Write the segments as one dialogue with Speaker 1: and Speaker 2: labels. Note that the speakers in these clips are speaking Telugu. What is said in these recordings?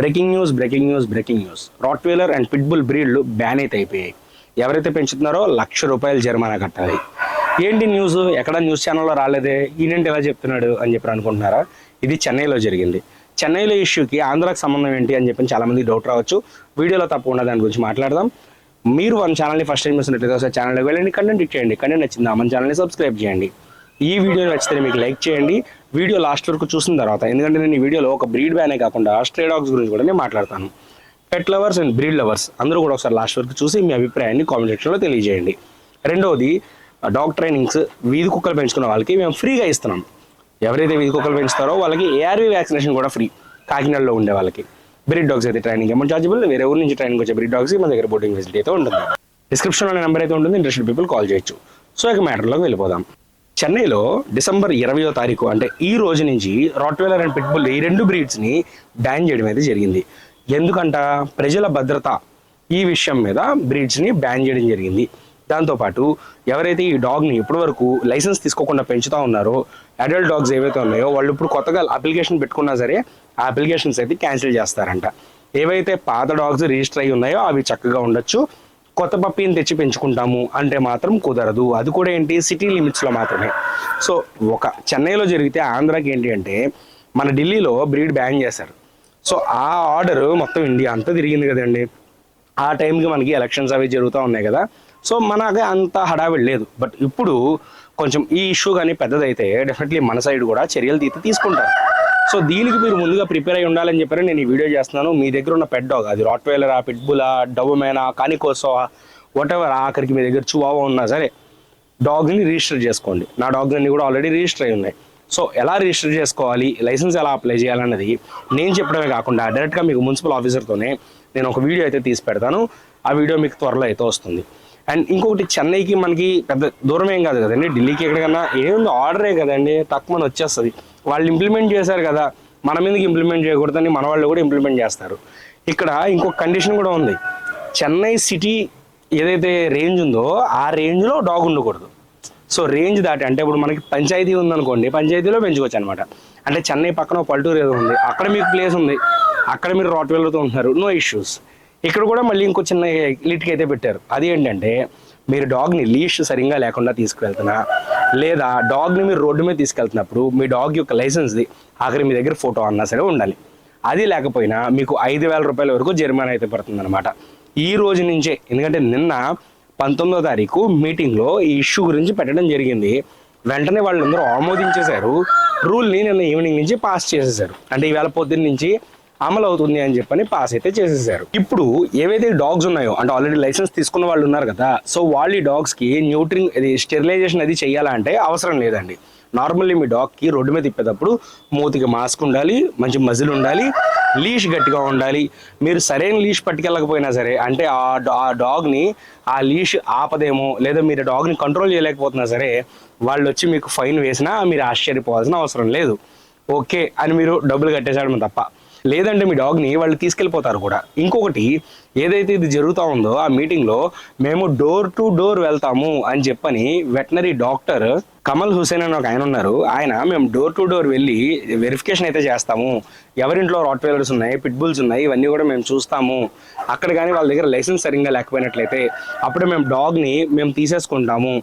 Speaker 1: Breaking news breaking news breaking news. Rottweiler and pitbull బ్రీడ్లు ban అయితే అయిపోయాయి. ఎవరైతే పెంచుతున్నారో లక్ష రూపాయలు జరిమానా కట్టాలి. ఏంటి న్యూస్? ఎక్కడ న్యూస్ ఛానల్లో రాలేదే? ఈయనంటే ఎలా చెప్తున్నాడు అని చెప్పి అనుకుంటున్నారా? ఇది చెన్నైలో జరిగింది. చెన్నైలో ఇష్యూకి ఆంధ్రాకి సంబంధం ఏంటి అని చెప్పి చాలామంది డౌట్ రావచ్చు. వీడియోలో తప్పకుండా దాని గురించి మాట్లాడదాం. మీరు మన ఛానల్ని ఫస్ట్ టైం చూసినట్లయితే ఒకసారి ఛానల్కి వెళ్ళండి కంటెంట్ ఇచ్చేయండి. కంటెంట్ నచ్చిందా? మన ఛానల్ని సబ్స్క్రైబ్ చేయండి. ఈ వీడియో నచ్చితే మీకు లైక్ చేయండి. వీడియో లాస్ట్ వరకు చూసిన తర్వాత ఎందుకంటే నేను ఈ వీడియోలో ఒక బ్రీడ్ బ్యానే కాకుండా స్ట్రే డాగ్స్ గురించి కూడా నేను మాట్లాడతాను. Pet lovers and breed lovers అందరూ కూడా ఒకసారి లాస్ట్ వరకు చూసి మీ అభిప్రాయాన్ని కామెంట్ సెక్షన్లో తెలియజేయండి. రెండవది డాగ్ ట్రైనింగ్స్ వీధి కుక్కలు పెంచుకున్న వాళ్ళకి మేము ఫ్రీగా ఇస్తున్నాం. ఎవరైతే వీధి కుక్కలు పెంచుతారో వాళ్ళకి ఏఆర్వి వ్యాక్సినేషన్ కూడా ఫ్రీ కాకినాడలో ఉండే వాళ్ళకి. బ్రీడ్ డాగ్స్ అయితే ట్రైనింగ్ అమౌంట్ చార్జబుల్ వేరే ఊరి నుంచి ట్రైనింగ్ వచ్చే బ్రీడ్ డాగ్స్ మన దగ్గర బోర్డింగ్ ఫెసిలిటీ అయితే ఉంటుంది. డిస్క్రిప్షన్లో నెంబర్ అయితే ఉంటుంది ఇంట్రెస్టెడ్ పీపుల్ కాల్ చేయొచ్చు. సో ఇక మ్యాటర్లోకి వెళ్ళిపోదాం. చెన్నైలో డిసెంబర్ ఇరవయో తారీఖు అంటే ఈ రోజు నుంచి రాట్వేలర్ అండ్ పిట్బుల్ ఈ రెండు బ్రీడ్స్ని బ్యాన్ చేయడం అయితే జరిగింది. ఎందుకంట? ప్రజల భద్రత ఈ విషయం మీద బ్రీడ్స్ని బ్యాన్ చేయడం జరిగింది. దాంతోపాటు ఎవరైతే ఈ డాగ్ని ఇప్పటి వరకు లైసెన్స్ తీసుకోకుండా పెంచుతా ఉన్నారో అడల్ట్ డాగ్స్ ఏవైతే ఉన్నాయో వాళ్ళు ఇప్పుడు కొత్తగా అప్లికేషన్ పెట్టుకున్నా సరే ఆ అప్లికేషన్స్ అయితే క్యాన్సిల్ చేస్తారంట. ఏవైతే పాత డాగ్స్ రిజిస్టర్ అయి ఉన్నాయో అవి చక్కగా ఉండొచ్చు. కొత్త పప్పీని తెచ్చి పెంచుకుంటాము అంటే మాత్రం కుదరదు. అది కూడా ఏంటి? సిటీ లిమిట్స్లో మాత్రమే. సో ఒక చెన్నైలో జరిగితే ఆంధ్రాకి ఏంటి అంటే మన ఢిల్లీలో బ్రీడ్ బ్యాన్ చేశారు. సో ఆ ఆర్డర్ మొత్తం ఇండియా అంతా తిరిగింది కదండి. ఆ టైంకి మనకి ఎలక్షన్స్ అవి జరుగుతూ ఉన్నాయి కదా. సో మనకి అంత హడావిడి లేదు. బట్ ఇప్పుడు కొంచెం ఈ ఇష్యూ కానీ పెద్దదైతే డెఫినెట్లీ మన సైడ్ కూడా చర్యలు తీసి తీసుకుంటారు. సో దీనికి మీరు ముందుగా ప్రిపేర్ అయి ఉండాలని చెప్పారు. నేను ఈ వీడియో చేస్తున్నాను. మీ దగ్గర ఉన్న పెట్ డాగ్ అది రాట్వేలరా పిట్బులా డవ్మేనా కానికోసో వాటెవర్ ఆఖరికి మీ దగ్గర చువావా ఉన్నా సరే డాగ్ని రిజిస్టర్ చేసుకోండి. నా డాగ్ అన్ని కూడా ఆల్రెడీ రిజిస్టర్ అయి ఉన్నాయి. సో ఎలా రిజిస్టర్ చేసుకోవాలి? లైసెన్స్ ఎలా అప్లై చేయాలన్నది నేను చెప్పడమే కాకుండా డైరెక్ట్గా మీకు మున్సిపల్ ఆఫీసర్తోనే నేను ఒక వీడియో అయితే తీసి పెడతాను. ఆ వీడియో మీకు త్వరలో అయితే వస్తుంది. అండ్ ఇంకొకటి చెన్నైకి మనకి పెద్ద దూరం ఏం కాదు కదండి. ఢిల్లీకి ఎక్కడికన్నా ఏముంది? ఆర్డరే కదండి. తక్కువ వచ్చేస్తుంది. వాళ్ళు ఇంప్లిమెంట్ చేశారు కదా మన మీదకి ఇంప్లిమెంట్ చేయకూడదని మన వాళ్ళు కూడా ఇంప్లిమెంట్ చేస్తారు. ఇక్కడ ఇంకొక కండిషన్ కూడా ఉంది. చెన్నై సిటీ ఏదైతే రేంజ్ ఉందో ఆ రేంజ్లో డాగ్ ఉండకూడదు. సో రేంజ్ దాటి అంటే ఇప్పుడు మనకి పంచాయతీ ఉందనుకోండి పంచాయతీలో పెంచుకోవచ్చు అనమాట అంటే చెన్నై పక్కన ఒక పల్లెటూరు ఏదో ఉంది అక్కడ మీకు ప్లేస్ ఉంది అక్కడ మీరు రాట్ వెళ్తూ ఉంటున్నారు నో ఇష్యూస్ ఇక్కడ కూడా మళ్ళీ ఇంకో చిన్న లిట్కి అయితే పెట్టారు. అది ఏంటంటే మీరు డాగ్ని లీష్ సరిగ్గా లేకుండా తీసుకువెళ్తున్నా లేదా డాగ్ని మీరు రోడ్డు మీద తీసుకెళ్తున్నప్పుడు మీ డాగ్ యొక్క లైసెన్స్ది ఆఖరి మీ దగ్గర ఫోటో అన్నా సరే ఉండాలి. అది లేకపోయినా మీకు ఐదు వేల రూపాయల వరకు జరిమానా అయితే పడుతుందన్నమాట. ఈ రోజు నుంచే ఎందుకంటే నిన్న పంతొమ్మిదో తారీఖు మీటింగ్లో ఈ ఇష్యూ గురించి పెట్టడం జరిగింది. వెంటనే వాళ్ళందరూ ఆమోదించేశారు. రూల్ని నిన్న ఈవినింగ్ నుంచి పాస్ చేసేసారు అంటే ఈవేళ పొద్దున్న నుంచి అమలు అవుతుంది అని చెప్పని పాస్ అయితే చేసేసారు. ఇప్పుడు ఏవైతే డాగ్స్ ఉన్నాయో అంటే ఆల్రెడీ లైసెన్స్ తీసుకున్న వాళ్ళు ఉన్నారు కదా సో వాళ్ళు ఈ డాగ్స్కి న్యూట్రింగ్ అది స్టెరిలైజేషన్ అది చేయాలంటే అవసరం లేదండి. నార్మల్లీ మీ డాగ్కి రోడ్డు మీద తిప్పేటప్పుడు మూతికి మాస్క్ ఉండాలి మంచి మజిల్ ఉండాలి లీష్ గట్టిగా ఉండాలి. మీరు సరైన లీష్ పట్టుకెళ్ళకపోయినా సరే అంటే ఆ ఆ డాగ్ని ఆ లీష్ ఆపదేమో లేదా మీరు డాగ్ని కంట్రోల్ చేయలేకపోతున్నా సరే వాళ్ళు వచ్చి మీకు ఫైన్ వేసినా మీరు ఆశ్చర్యపోవాల్సిన అవసరం లేదు. ఓకే అని మీరు డబ్బులు కట్టేసాడమే తప్ప. లేదంటే మీ డాగ్ని వాళ్ళు తీసుకెళ్ళిపోతారు కూడా. ఇంకొకటి ఏదైతే ఇది జరుగుతూ ఉందో ఆ మీటింగ్లో మేము డోర్ టు డోర్ వెళ్తాము అని చెప్పని వెటనరీ డాక్టర్ కమల్ హుసేన్ అని ఒక ఆయన ఉన్నారు. ఆయన మేము డోర్ టు డోర్ వెళ్ళి వెరిఫికేషన్ అయితే చేస్తాము. ఎవరింట్లో రాట్వేలర్స్ ఉన్నాయి పిట్బుల్స్ ఉన్నాయి ఇవన్నీ కూడా మేము చూస్తాము. అక్కడ కానీ వాళ్ళ దగ్గర లైసెన్స్ సరిగ్గా లేకపోయినట్లయితే అప్పుడు మేము డాగ్ని మేము తీసేసుకుంటాము.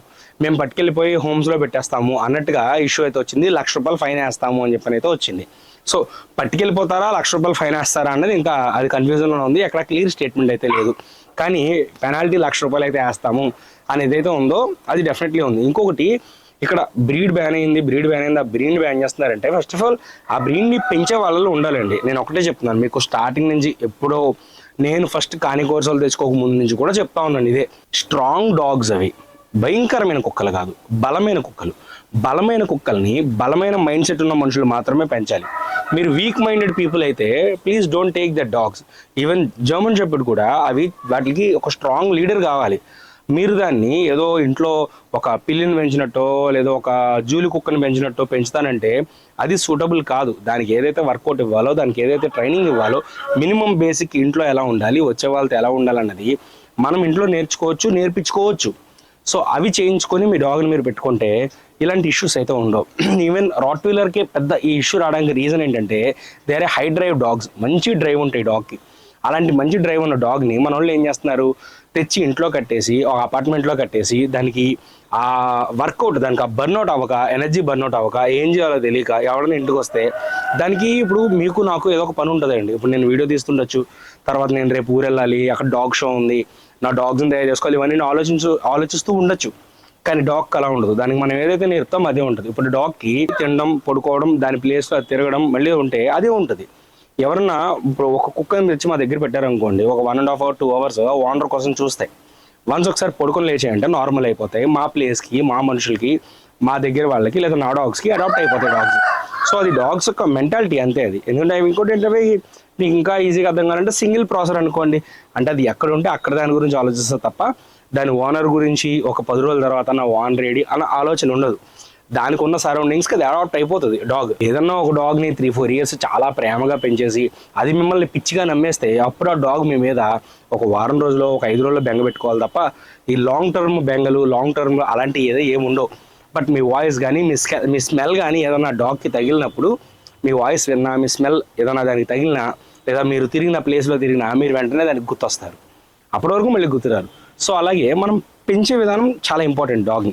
Speaker 1: మేము పట్టుకెళ్ళిపోయి హోమ్స్లో పెట్టేస్తాము. అన్నట్టుగా ఇష్యూ అయితే వచ్చింది. లక్ష రూపాయలు ఫైన్ వేస్తాము అని చెప్పని అయితే వచ్చింది. సో పట్టుకెళ్ళిపోతారా? లక్ష రూపాయలు ఫైన్ వేస్తారా? అన్నది ఇంకా అది కన్ఫ్యూజన్లో ఉంది. ఎక్కడ క్లియర్ స్టేట్మెంట్ అయితే లేదు. కానీ పెనాల్టీ లక్ష రూపాయలు అయితే వేస్తాము అనేది అయితే ఉందో అది డెఫినెట్లీ ఉంది. ఇంకొకటి ఇక్కడ బ్రీడ్ బ్యాన్ అయింది. బ్రీడ్ బ్యాన్ అయింది. ఆ బ్రీడ్ బ్యాన్ చేస్తున్నారంటే ఫస్ట్ ఆఫ్ ఆల్ ఆ బ్రీడ్ని పెంచే వాళ్ళలో ఉండాలండి. నేను ఒకటే చెప్తున్నాను. మీకు స్టార్టింగ్ నుంచి ఎప్పుడో నేను ఫస్ట్ కాని కోర్సులు తెచ్చుకోక ముందు నుంచి కూడా చెప్తా ఉన్నాను. ఇదే స్ట్రాంగ్ డాగ్స్ అవి. భయంకరమైన కుక్కలు కాదు బలమైన కుక్కలు. బలమైన కుక్కల్ని బలమైన మైండ్ సెట్ ఉన్న మనుషులు మాత్రమే పెంచాలి. మీరు వీక్ మైండెడ్ పీపుల్ అయితే please don't take the dogs even German shepherd కూడా అవి వాటికి ఒక స్ట్రాంగ్ లీడర్ కావాలి. మీరు దాన్ని ఏదో ఇంట్లో ఒక పిల్లిని పెంచినట్టో లేదో ఒక జూలి కుక్కని పెంచినట్టో పెంచుతానంటే అది సూటబుల్ కాదు. దానికి ఏదైతే వర్కౌట్ ఇవ్వాలో దానికి ఏదైతే ట్రైనింగ్ ఇవ్వాలో మినిమం బేసిక్ ఇంట్లో ఎలా ఉండాలి వచ్చే వాళ్ళతో ఎలా ఉండాలన్నది మనం ఇంట్లో నేర్చుకోవచ్చు నేర్పించుకోవచ్చు. సో అవి చేయించుకొని మీ డాగ్ని మీరు పెట్టుకుంటే ఇలాంటి ఇష్యూస్ అయితే ఉండవు. ఈవెన్ రాట్ వీలర్కి పెద్ద ఈ ఇష్యూ రావడానికి రీజన్ ఏంటంటే there are high drive dogs మంచి డ్రైవ్ ఉంటాయి డాగ్కి అలాంటి మంచి డ్రైవ్ ఉన్న డాగ్ని మన వాళ్ళు ఏం చేస్తున్నారు? తెచ్చి ఇంట్లో కట్టేసి ఒక అపార్ట్మెంట్లో కట్టేసి దానికి ఆ వర్కౌట్ దానికి ఆ బర్న్అవుట్ అవ్వక ఎనర్జీ బర్న్అవుట్ అవ్వక ఏం చేయాలో తెలియక ఎవరైనా ఇంటికి వస్తే దానికి ఇప్పుడు మీకు నాకు ఏదో ఒక పని ఉంటుందండి. ఇప్పుడు నేను వీడియో తీస్తుండొచ్చు తర్వాత నేను రేపు ఊరు వెళ్ళాలి అక్కడ డాగ్ షో ఉంది నా డాగ్స్ని తయారు చేసుకోవాలి. ఇవన్నీ ఆలోచించు ఆలోచిస్తూ ఉండొచ్చు. కానీ డాగ్ అలా ఉండదు. దానికి మనం ఏదైతే నేర్పుతామో అదే ఉంటుంది. ఇప్పుడు డాగ్కి తినడం పడుకోవడం దాని ప్లేస్లో తిరగడం మళ్ళీ ఉంటే అదే ఉంటుంది. ఎవరన్నా ఇప్పుడు ఒక కుక్కని తెచ్చి మా దగ్గర పెట్టారనుకోండి ఒక one and half hour two hours owner కోసం చూస్తాయి వన్స్ ఒకసారి పడుకొని లేచాయంటే నార్మల్ అయిపోతాయి. మా ప్లేస్కి మా మనుషులకి మా దగ్గర వాళ్ళకి లేదా నా డాగ్స్కి అడాప్ట్ అయిపోతాయి డాగ్స్ సో అది డాగ్స్ యొక్క మెంటాలిటీ అంతే అది. ఎందుకంటే ఇంకోటి ఏంటంటే నీకు ఇంకా ఈజీగా అర్థం కావాలంటే సింగిల్ ప్రాసెస్ అనుకోండి. అంటే అది ఎక్కడ ఉంటే అక్కడ దాని గురించి ఆలోచిస్తారు తప్ప దాని ఓనర్ గురించి ఒక పది రోజుల తర్వాత నా ఓన్ రెడీ అన్న ఆలోచన ఉండదు. దానికి ఉన్న సరౌండింగ్స్కి అది అడాప్ట్ అయిపోతుంది డాగ్. ఏదన్నా ఒక డాగ్ని త్రీ ఫోర్ ఇయర్స్ చాలా ప్రేమగా పెంచేసి అది మిమ్మల్ని పిచ్చిగా నమ్మేస్తే అప్పుడు ఆ డాగ్ మీ మీద ఒక వారం రోజుల్లో ఒక ఐదు రోజుల్లో బెంగ పెట్టుకోవాలి తప్ప ఈ లాంగ్ టర్మ్ బెంగలు లాంగ్ టర్మ్ అలాంటివి ఏదో ఏముండవు. బట్ మీ వాయిస్ కానీ మీ స్కె మీ స్మెల్ కానీ ఏదైనా డాగ్కి తగిలినప్పుడు మీ వాయిస్ విన్నా మీ స్మెల్ ఏదైనా దానికి తగిలినా లేదా మీరు తిరిగిన ప్లేస్లో తిరిగినా మీరు వెంటనే దానికి గుర్తొస్తారు. అప్పటి వరకు మళ్ళీ గుర్తురారు. సో అలాగే మనం పెంచే విధానం చాలా ఇంపార్టెంట్ డాగ్ని.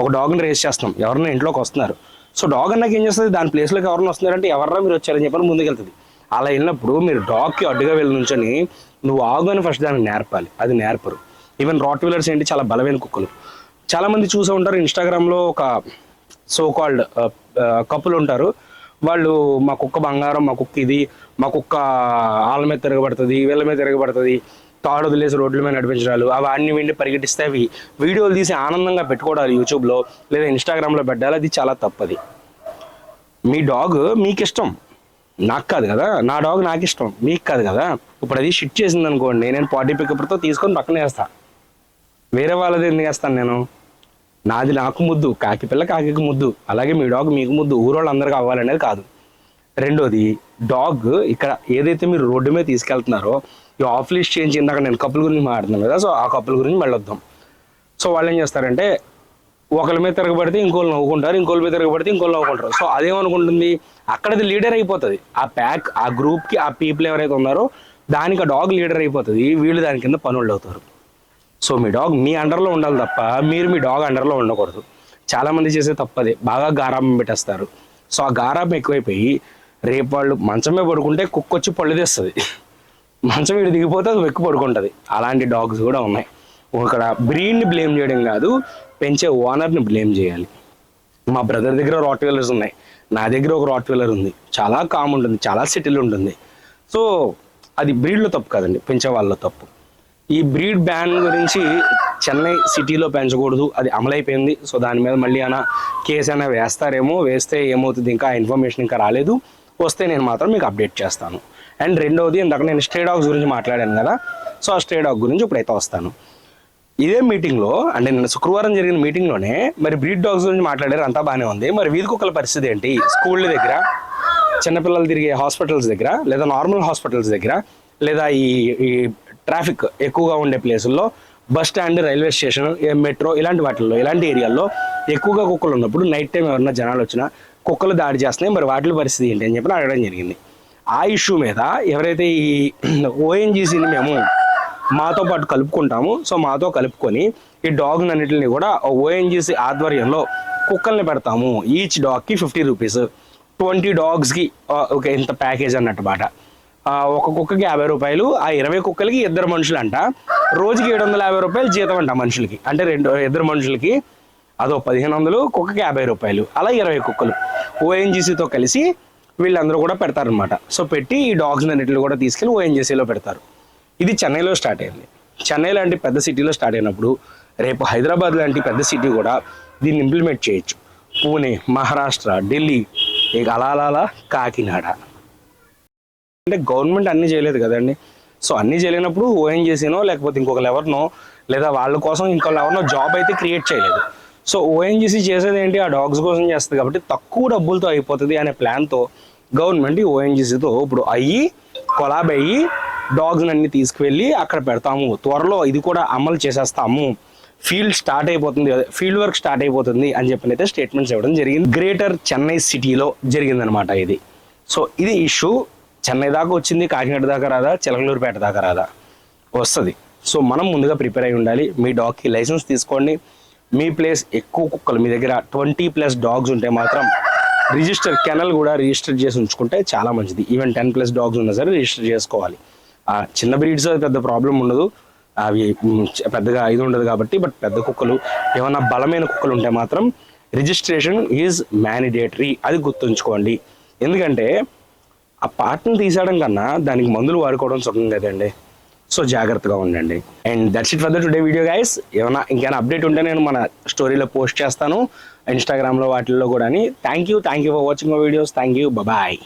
Speaker 1: ఒక డాగ్ని రేస్ చేస్తాం ఎవరైనా ఇంట్లోకి వస్తున్నారు. సో డాగ్ అన్నాక ఏం చేస్తుంది? దాని ప్లేస్లోకి ఎవరైనా వస్తున్నారంటే ఎవరన్నా మీరు వచ్చారని చెప్పని ముందుకెళ్తుంది. అలా వెళ్ళినప్పుడు మీరు డాగ్కి అడ్డుగా వెళ్ళి నుంచొని నువ్వు ఆగు అని ఫస్ట్ దానికి నేర్పాలి. అది నేర్పరు. ఈవెన్ రాట్ వీలర్స్ ఏంటి? చాలా బలమైన కుక్కలు. చాలామంది చూసే ఉంటారు. ఇన్స్టాగ్రామ్లో ఒక సో కాల్డ్ కప్పులు ఉంటారు. వాళ్ళు మా కుక్క బంగారం మా కుక్క ఇది మా కుక్క ఆళ్ళ మీద తిరగబడుతుంది వీళ్ళ మీద తిరగబడుతుంది తాడు వదిలేసి రోడ్ల మీద నడిపించడాలు అవి అన్ని వెండి పరిగెట్టిస్తే అవి వీడియోలు తీసి ఆనందంగా పెట్టుకోవడాలు యూట్యూబ్లో లేదా ఇన్స్టాగ్రామ్లో పెట్టాలి. అది చాలా తప్పది. మీ డాగ్ మీకు ఇష్టం నాకు కాదు కదా. నా డాగ్ నాకు ఇష్టం మీకు కాదు కదా. ఇప్పుడు అది షిట్ చేసింది అనుకోండి నేను పార్టీ పికప్తో తీసుకొని పక్కన వేస్తాను వేరే వాళ్ళది ఎందుకు వేస్తాను నేను? నాది నాకు ముద్దు కాకి పిల్ల కాకి ముద్దు అలాగే మీ డాగ్ మీకు ముద్దు ఊరోళ్ళు అందరికి అవ్వాలనేది కాదు. రెండోది డాగ్ ఇక్కడ ఏదైతే మీరు రోడ్డు మీద తీసుకెళ్తున్నారో ఈ ఆఫ్ లిస్ట్ చేంజ్ ఇందాక నేను కప్పుల గురించి మాట్లాడుతున్నాను కదా సో ఆ కప్పుల గురించి మళ్ళీ సో వాళ్ళు ఏం చేస్తారంటే ఒకరి మీద తిరగబడితే ఇంకోళ్ళు నవ్వుకుంటారు ఇంకోళ్ళ మీద తిరగబడితే ఇంకోళ్ళు నవ్వుకుంటారు. సో అదేమనుకుంటుంది? అక్కడది లీడర్ అయిపోతుంది. ఆ ప్యాక్ ఆ గ్రూప్కి ఆ పీపుల్ ఎవరైతే ఉన్నారో దానికి ఆ డాగ్ లీడర్ అయిపోతుంది. వీళ్ళు దాని కింద పనులు అవుతారు. సో మీ డాగ్ మీ అండర్లో ఉండాలి తప్ప మీరు మీ డాగ్ అండర్లో ఉండకూడదు. చాలామంది చేసే తప్పదే బాగా గారాబం పెట్టేస్తారు. సో ఆ గారాబం ఎక్కువైపోయి రేపు వాళ్ళు మంచమే పడుకుంటే కుక్క వచ్చి పళ్ళు తెస్తుంది. మంచం ఇటు దిగిపోతే అది వెక్కు పడుకుంటుంది. అలాంటి డాగ్స్ కూడా ఉన్నాయి. ఇక్కడ బ్రీడ్ని బ్లేమ్ చేయడం కాదు పెంచే ఓనర్ని బ్లేమ్ చేయాలి. మా బ్రదర్ దగ్గర రాట్ వీలర్స్ ఉన్నాయి. నా దగ్గర ఒక రాట్ వీలర్ ఉంది. చాలా కామ్ ఉంటుంది చాలా సిటీలు ఉంటుంది. సో అది బ్రీడ్లో తప్పు కాదండి. పెంచే వాళ్ళ తప్పు. ఈ బ్రీడ్ బ్యాన్ గురించి చెన్నై సిటీలో పెంచకూడదు. అది అమలైపోయింది. సో దాని మీద మళ్ళీ అయినా కేసు అయినా వేస్తారేమో వేస్తే ఏమవుతుంది? ఇంకా ఇన్ఫర్మేషన్ ఇంకా రాలేదు. వస్తే నేను మాత్రం మీకు అప్డేట్ చేస్తాను. అండ్ రెండవది ఇందాక నేను స్ట్రే డాగ్స్ గురించి మాట్లాడాను కదా. సో ఆ స్ట్రే డాగ్ గురించి ఇప్పుడైతే వస్తాను. ఇదే మీటింగ్లో అంటే నిన్న శుక్రవారం జరిగిన మీటింగ్లోనే మరి బ్రీడ్ డాగ్స్ గురించి మాట్లాడారు. అంతా బాగానే ఉంది. మరి వీధి కుక్కల పరిస్థితి ఏంటి? స్కూళ్ళ దగ్గర చిన్నపిల్లలు తిరిగే హాస్పిటల్స్ దగ్గర లేదా నార్మల్ హాస్పిటల్స్ దగ్గర లేదా ఈ ఈ ట్రాఫిక్ ఎక్కువగా ఉండే ప్లేసుల్లో bus stand railway station metro ఇలాంటి వాటిల్లో ఇలాంటి ఏరియాల్లో ఎక్కువగా కుక్కలు ఉన్నప్పుడు నైట్ టైం ఎవరైనా జనాలు వచ్చినా కుక్కలు దాడి చేస్తున్నాయి. మరి వాటి పరిస్థితి ఏంటి అని చెప్పి అడగడం జరిగింది. ఆ ఇష్యూ మీద ఎవరైతే ఈ ఓఎన్జీసీని మేము మాతో పాటు కలుపుకుంటాము. సో మాతో కలుపుకొని ఈ డాగ్ అన్నింటిని కూడా ఓఎన్జీసీ ఆధ్వర్యంలో కుక్కల్ని పెడతాము. ఈచ్ డాగ్కి ఫిఫ్టీ రూపీస్ ట్వంటీ డాగ్స్కి ఓకే ఇంత ప్యాకేజ్ అన్నట్టు మాట. ఒక కుక్కకి యాభై రూపాయలు ఆ ఇరవై కుక్కలకి ఇద్దరు మనుషులు అంట రోజుకి ఏడు వందల యాభై రూపాయలు జీతం అంట మనుషులకి. అంటే రెండు ఇద్దరు మనుషులకి అదో పదిహేను వందలు కుక్కకి యాభై రూపాయలు. అలా ఇరవై కుక్కలు. ఓఎన్జీసీతో కలిసి వీళ్ళందరూ కూడా పెడతారనమాట సో పెట్టి ఈ డాగ్స్ అన్నింటిని కూడా తీసుకెళ్ళి ఓఎన్జీసీలో పెడతారు. ఇది చెన్నైలో స్టార్ట్ అయింది. చెన్నై లాంటి పెద్ద సిటీలో స్టార్ట్ అయినప్పుడు రేపు హైదరాబాద్ లాంటి పెద్ద సిటీ కూడా దీన్ని ఇంప్లిమెంట్ చేయొచ్చు. పూణే మహారాష్ట్ర ఢిల్లీ ఇక అలా అలా కాకినాడ. అంటే గవర్నమెంట్ అన్నీ చేయలేదు కదండి. సో అన్నీ చేయలేనప్పుడు ఓఎన్జీసీనో లేకపోతే ఇంకొక ఎవరినో లేదా వాళ్ళ కోసం ఇంకొక ఎవరినో జాబ్ అయితే క్రియేట్ చేయలేదు. సో ఓఎన్జీసీ చేసేది ఏంటి? ఆ డాగ్స్ కోసం చేస్తుంది కాబట్టి తక్కువ డబ్బులతో అయిపోతుంది అనే ప్లాన్తో గవర్నమెంట్ ఓఎన్జీసీతో ఇప్పుడు అయ్యి కొలాబ్ అయ్యి డాగ్స్ అన్ని తీసుకువెళ్ళి అక్కడ పెడతాము. త్వరలో ఇది కూడా అమలు చేసేస్తాము. ఫీల్డ్ స్టార్ట్ అయిపోతుంది ఫీల్డ్ వర్క్ స్టార్ట్ అయిపోతుంది అని చెప్పి అయితే స్టేట్మెంట్స్ ఇవ్వడం జరిగింది. గ్రేటర్ చెన్నై సిటీలో జరిగిందనమాట ఇది. సో ఇది ఇష్యూ. చెన్నై దాకా వచ్చింది కాకినాడ దాకా రాదా చిలకలూరుపేట దాకా రాదా? వస్తుంది. సో మనం ముందుగా ప్రిపేర్ అయి ఉండాలి. మీ డాగ్కి లైసెన్స్ తీసుకోండి. మీ ప్లేస్ ఎక్కువ కుక్కలు మీ దగ్గర ట్వంటీ ప్లస్ డాగ్స్ ఉంటే మాత్రం రిజిస్టర్ కెనల్ కూడా రిజిస్టర్ చేసి ఉంచుకుంటే చాలా మంచిది. ఈవెన్ టెన్ ప్లస్ డాగ్స్ ఉన్నా సరే రిజిస్టర్ చేసుకోవాలి. ఆ చిన్న బ్రీడ్స్ పెద్ద ప్రాబ్లం ఉండదు. అవి పెద్దగా ఇది ఉండదు కాబట్టి బట్ పెద్ద కుక్కలు ఏమన్నా బలమైన కుక్కలు ఉంటే మాత్రం రిజిస్ట్రేషన్ ఈజ్ మ్యానిడేటరీ అది గుర్తుంచుకోండి. ఎందుకంటే ఆ పాటను తీసేయడం కన్నా దానికి మందులు వాడుకోవడం సుఖం కదండి. సో జాగ్రత్తగా ఉండండి. And that's it for the today video guys ఏమైనా ఇంకేమైనా అప్డేట్ ఉంటే నేను మన స్టోరీలో పోస్ట్ చేస్తాను. ఇన్స్టాగ్రామ్లో వాటిల్లో కూడా thank you thank you for watching my videos thank you bye